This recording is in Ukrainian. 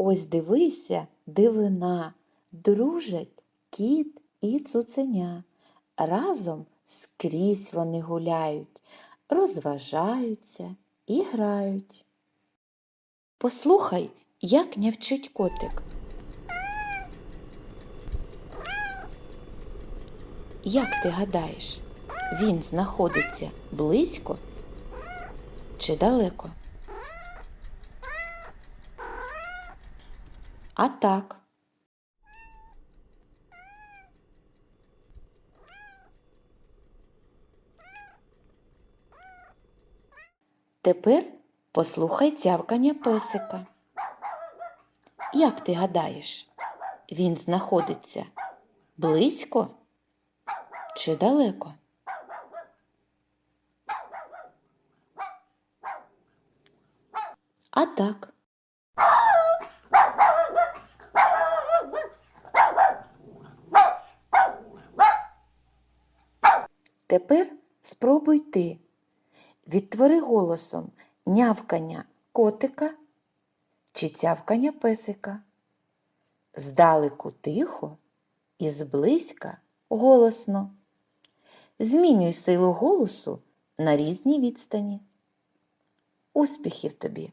Ось дивися, дивина, дружать кіт і цуценя. Разом скрізь вони гуляють, розважаються і грають. Послухай, як нявчить котик. Як ти гадаєш, він знаходиться близько чи далеко? А так. Тепер послухай цявкання песика. Як ти гадаєш, він знаходиться близько чи далеко? А так. Тепер спробуй ти. Відтвори голосом нявкання котика чи цявкання песика. Здалеку тихо і зблизька голосно. Змінюй силу голосу на різній відстані. Успіхів тобі!